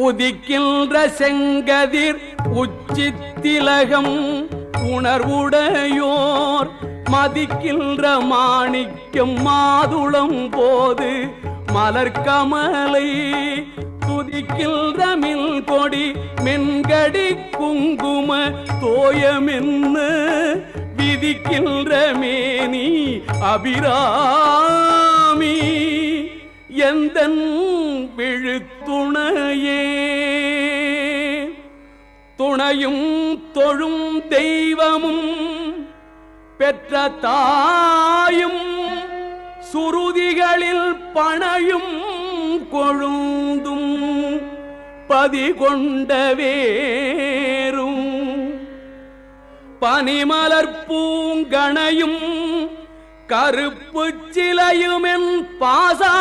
உதிக்கின்ற செங்கதிர் உச்சித்திலகம் உணர்வுடையோர் மதிக்கின்ற மாணிக்கம் மாதுளம் போது மலர்கமலை துதிக்கின்ற மில் கொடி மென்கடி குங்கும தோயமென்ன விதிக்கின்ற மேனி அபிராமி எந்த விழுத்துணையே துணையும் தொழும் தெய்வமும் பெற்ற தாயும் சுருதிகளில் பணையும் கொழுந்தும் பதிகொண்ட வேறும். பனிமலர் பூங்கணையும் கருப்பு சிலையுமென் பாசா